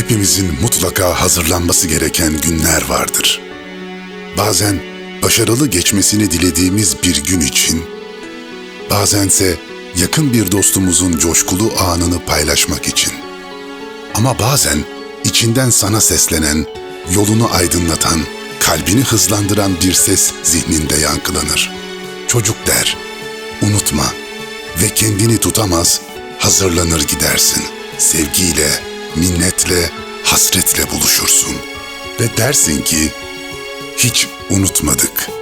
hepimizin mutlaka hazırlanması gereken günler vardır. Bazen başarılı geçmesini dilediğimiz bir gün için, bazense yakın bir dostumuzun coşkulu anını paylaşmak için. Ama bazen içinden sana seslenen, yolunu aydınlatan, kalbini hızlandıran bir ses zihninde yankılanır. Çocuk der, unutma ve kendini tutamaz, hazırlanır gidersin. Sevgiyle, minnetle, hasretle buluşursun. Ve dersin ki, hiç unutmadık.''